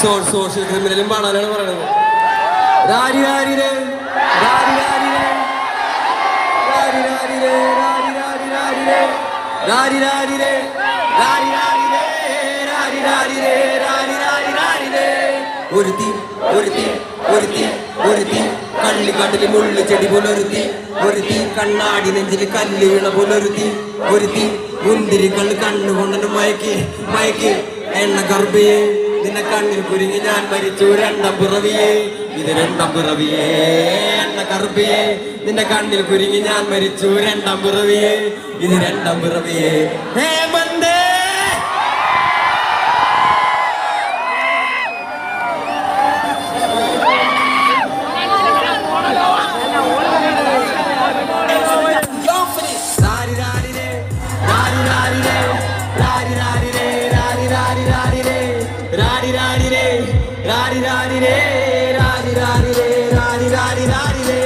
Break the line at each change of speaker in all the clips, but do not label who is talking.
Social ക്രിമിനലും പാടാനാണ് പറയണത് രാരി രാരി രേ, രാരി രാരി രേ, രാരി രാരി രേ, രാരി രാരി രാരി രേ, രാരി രാരി രേ, രാരി രാരി രേ, രാരി രാരി രേ, രാരി രാരി രാരി. ഒരുത്തി ഒരുത്തി ഒരുത്തി ഒരുത്തി കള്ളിക്കാട്ടിൽ മുള്ളു ചെടി പോലൊരുത്തി ഒരുത്തി കണ്ണാടി നെഞ്ചിൽ കല്ല് വീണ പോലൊരുത്തി ഒരുത്തി മുന്തിരി കള്ള് കണ്ണുകൊണ്ടു മയക്കി മയക്കി എണ്ണ ഗർഭിയെ നിന്നെ കണ്ണിൽ കുരുങ്ങി ഞാൻ മരിച്ചു രണ്ടം പിറവിയെ. ഇത് രണ്ടം പിറവിയെ. എന്ന കറുപ്പിയെ നിന്റെ കണ്ണിൽ കുരുങ്ങി ഞാൻ മരിച്ചു രണ്ടം പിറവിയെ. ഇത് രണ്ടം പിറവിയെ. ഹേമന്തേ രാരി രാരി രാരി രേ, രാരി രാരി രേ, രാരി രാരി രേ, രാരി രാരി രാരി രേ.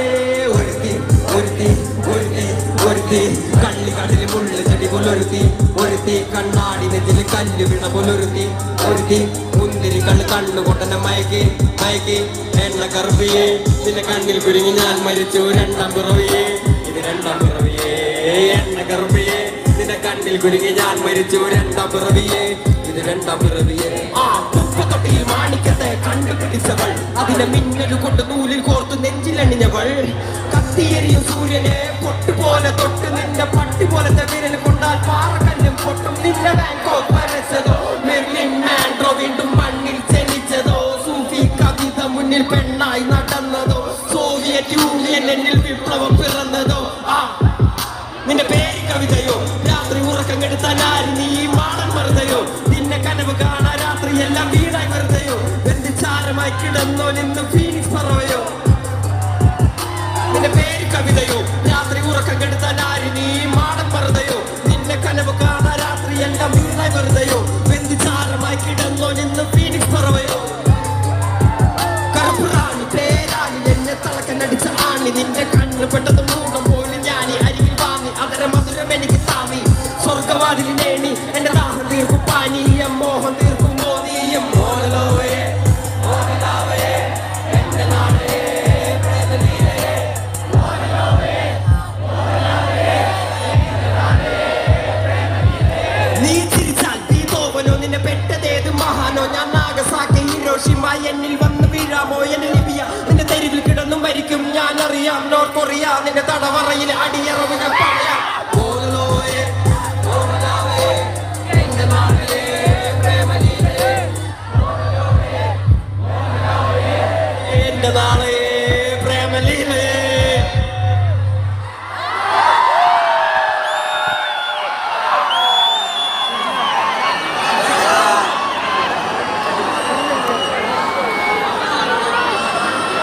ഒരുത്തി, ഒരുത്തി, ഒരുത്തി, ഒരുത്തി, കള്ളിക്കാട്ടിൽ മുള്ളു ചെടി പോലൊരുത്തി ഒരുത്തി കണ്ണാടി നെഞ്ചിൽ കല്ല് വീണ പോലൊരുത്തി ഒരുത്തി കണ്ണ് കണ്ണു കൊണ്ടനെ മയക്കി മയക്കി. എണ്ണ കറുപ്പിയെ. നിന്റെ കണ്ണിൽ കുരുങ്ങി ഞാൻ മരിച്ചു. രണ്ടാം പിറവിയെ. ഇത് രണ്ടാം പിറവിയെ. എണ്ണ കറുപ്പിയെ. നിന്റെ കണ്ണിൽ കുരുങ്ങി ഞാൻ മരിച്ചു. രണ്ടാം പിറവിയെ. ഇത് രണ്ടാം പിറവിയെ ആ കുപ്പത്തൊട്ടിയിൽ മാണിക്കത്തെ കണ്ടുപിടിച്ചവൾ. അതിനെ മിന്നൽ കൊണ്ട് നൂലിൽ കോർത്തു നെഞ്ചിലണിഞ്ഞവൾ. കത്തിയെറിയ സൂര്യനെ പൊട്ടുപോലെ തൊട്ട് നിന്റെ പട്ടി പോലത്തെ വിരൽ കൊണ്ടാൽ പാറക്കല്ലും പൊട്ടും. നിന്റെ ബാങ്കോ വരച്ചതോ? മെർലിൻ മാൻഡ്രോ വീണ്ടും മണ്ണിൽ ജനിച്ചതോ? സൂഫി കവിത മുന്നിൽ പെണ്ണായി നടന്നതോ? സോവിയറ്റ് യൂണിയൻ എന്നിൽ വിപ്ലവം പിറന്നതോ? ആ നിന്റെ പേര് കവിതയോ ആര് നീ മാടൻ വെറുതെയോ നിന്നെ കനവ് കാണാ രാത്രിയെല്ലാം വീടായി വെറുതെയോ ബന്ധിച്ചാരമായി കിടന്നോ നിന്ന് ഫീനിക്സ് നിന്റെ പേര് കവിതയോ രാത്രി ഉറക്കം കെടുത്താൽ ആര് നീ ഹിരോഷിമ എന്നിൽ വന്ന് വീഴാമോ എന്നെ നിന്റെ തെരുവിൽ കിടന്നും മരിക്കും ഞാൻ അറിയാം നോർത്ത് കൊറിയ നിന്റെ തടവറയിൽ അടിയറവ് ഞാൻ